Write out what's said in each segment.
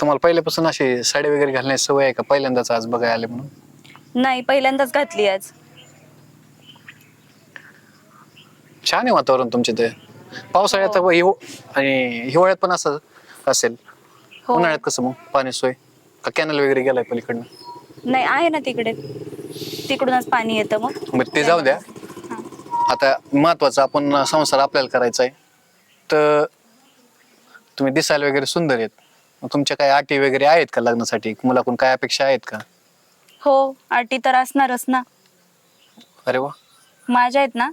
तुम्हाला पहिल्यापासून अशी साडी वगैरे घालण्याची सवय आहे का? पहिल्यांदाच आज बघायला आले म्हणून? नाही पहिल्यांदाच घातली आज. छान आहे वातावरण तुमचे ते पावसाळ्यात हो. हिव आणि हिवाळ्यात पण असं असेल. हो. उन्हाळ्यात कसं मग? पाणी सोय? का कॅनल वगैरे गेलाय पलीकडनं? नाही आहे ना तिकडे. तिकडूनच पाणी येतं मग. बरं ते जाऊ द्या. हा. आता महत्वाचं आपण संसार आपल्याला करायचा आहे. तर तुम्ही दिसायला वगैरे सुंदर आहेत. मग तुमच्या काही अटी वगैरे आहेत का लग्नासाठी? मुलाकडून काय अपेक्षा आहेत का? हो अटी तर असणारच ना. अरे वा. माझ्या आहेत ना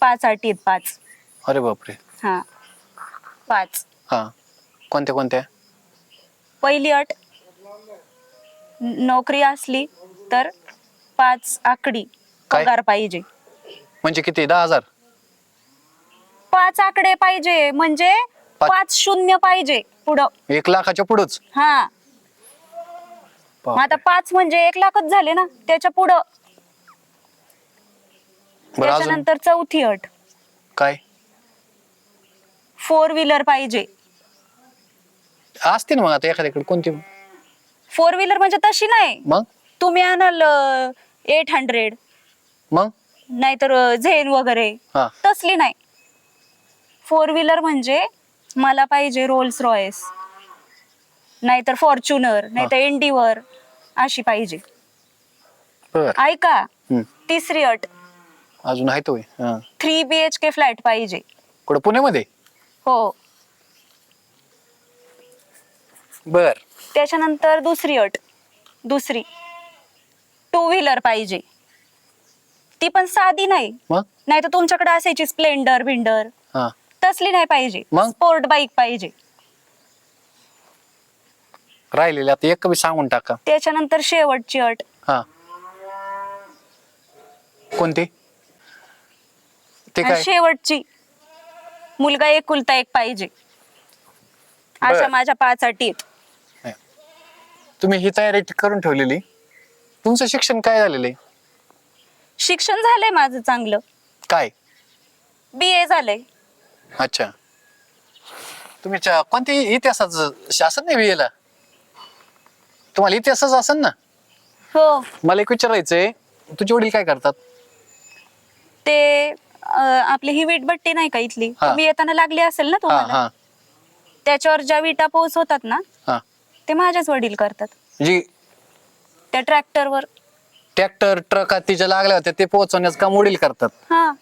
पाच अटी आहेत पाच. अरे बापरे. हा पाच. हा. कोणत्या कोणत्या? पहिली अट न- नोकरी असली तर पाच आकडी काय? पगार पाहिजे. म्हणजे किती? दहा हजार? पाच आकडे पाहिजे म्हणजे पाच- पाच शून्य पाहिजे. पुढं. एक लाखाच्या पुढंच. हा. मग आता पाच म्हणजे एक लाखच झाले ना त्याच्या पुढं. बरं अजून? त्याच्यानंतर चौथी अट. काय? फोर व्हीलर पाहिजे. असते ना मग आता एखाद्याकडे कोणती? फोर व्हीलर म्हणजे तशी नाही. मग? तुम्ही आणाल एट हंड्रेड मग? नाहीतर झेन वगैरे. हा. तसली नाही. फोर व्हीलर म्हणजे मला पाहिजे रोल्स रॉयस नाहीतर फॉर्च्युनर नाहीतर एंडीवर अशी पाहिजे. बर. ऐका हम्म. तिसरी अट. अजून आहे तो? Three B H K flat पाहिजे. कुठं पुण्यामध्ये? हो. बर. त्याच्यानंतर दुसरी अट. दुसरी. टू व्हीलर पाहिजे. ती पण साधी नाही. मग? नाही तर तुमच्याकडे असायची स्प्लेंडर विंडर हा. तसली नाही पाहिजे. मग? स्पोर्ट बाईक पाहिजे. राहिलेले आता एक कमी सांगून टाका. त्याच्यानंतर शेवटची अट. हा. कोणती? ते आणि काय? शेवटची. मुलगा एकुलता एक पाहिजे. अशा बर. माझ्या पाच अटी आहेत. तुम्ही ही तयारी करून ठेवलेली. तुमचं शिक्षण काय झालेलं आहे? शिक्षण झालंय माझं चांगलं. काय? बी ए झालंय. अच्छा. तुम्ही कोणती इतिहासाचं शासन नाही वियला तुम्हाला इतिहासच असेल ना? हो. मला एक विचारायचंय तुझे वडील काय करतात? ते अं, आपली ही वीटभट्टी नाही का इथली? हा. तुम्ही येताना लागली असेल ना हा तुम्हाला? हा त्याच्यावर ज्या विटा पोहोचवतात ना हा. ते माझ्याच वडील करतात. म्हणजे त्या ट्रॅक्टरवर. ट्रॅक्टर ट्रक तिच्या लागल्या होत्या ते पोहोचवण्याचं काम वडील करतात. हा.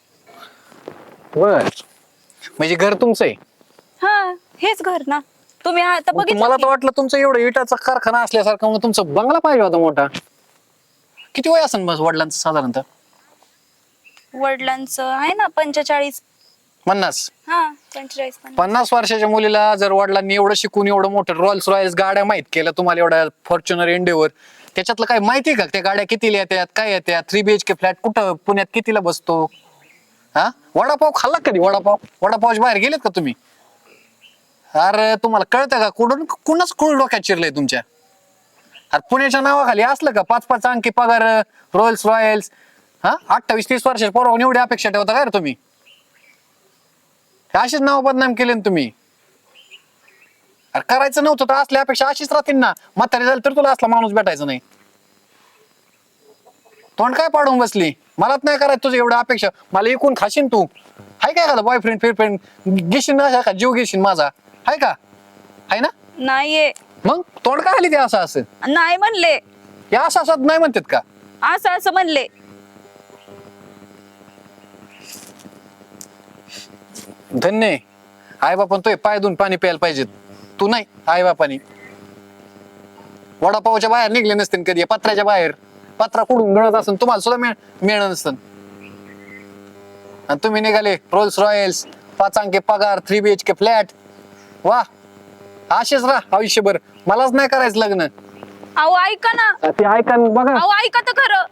बर. म्हणजे घर तुमचं आहे? हा हेच घर ना. तुम्ही आता मग बघितलं मला तर की? वाटलं तुमचं एवढं इटाचा कारखाना असल्यासारखं मग तुमचा बंगला पाहिजे होता मोठा. किती वय असेल मग वडिलांचं साधारणतः? वडिलांचं आहे ना पंचेचाळीस. पन्नास. हा पंचेचाळीस पन्नास. पन्नास वर्षाच्या मुलीला जर वडिलांनी एवढं शिकून एवढं मोठं रॉयल्स रॉयल्स गाड्या माहीत केल्या तुम्हाला एवढ्या फॉर्च्युनर एंडेवर त्याच्यातलं काय माहिती आहे का? त्या गाड्या कितीला येतात काय येतात three B H K flat कुठं पुण्यात कितीला बसतो? हा? वडापाव खाल्ला कधी? वडापाव? वडापावच्या बाहेर गेलेत का तुम्ही? अरे तुम्हाला कळतं का? कुठून कुणाच कुळ डोक्यात चिरलंय तुमच्या? अरे पुण्याच्या नावाखाली असलं का? पाच पाच अंकी पगार रॉयल्स रॉयल्स हा? अठ्ठावीस तीस वर्षाच्या पोरावून एवढी अपेक्षा ठेवता काय रे तुम्ही? हे अशीच नाव बदनाम केले ना तुम्ही. अरे करायचं नव्हतं तर असल्या अपेक्षा अशीच राहतील ना. म्हातारी झाली तर तुला असला माणूस भेटायचा नाही. तोंड काय पाडून बसली? मलाच नाही करायचं तुझं एवढं अपेक्षा. मला एकूण खाशीन तू. हाय काय एखादा बॉयफ्रेंड फिरफ्रेंड घेशील ना का जीव घेशील माझा. हाय का? हाय ना? नाहीये. मग? तोंड काय आली ते असं असं? नाही म्हणले. हे असं असं नाही म्हणतात का? असं असं म्हणले. धन्य आई बापन तो पाय धुवून पाणी प्यायला पाहिजेत. तू नाही आई बापानी वडापावच्या बाहेर निघले नसते कधी पत्र्याच्या बाहेर. पत्रा कुडून गळत असेल तुम्हाला सुद्धा मिळ मिळणार नसतं. आणि तुम्ही निघाले रोल्स रॉयल्स पाच अंके पगार three B H K flat वा असेच राहा आयुष्यभर. मलाच नाही करायचं लग्न. अहो ऐका ना. ते ऐका न बघा. अहो ऐका तर खरं.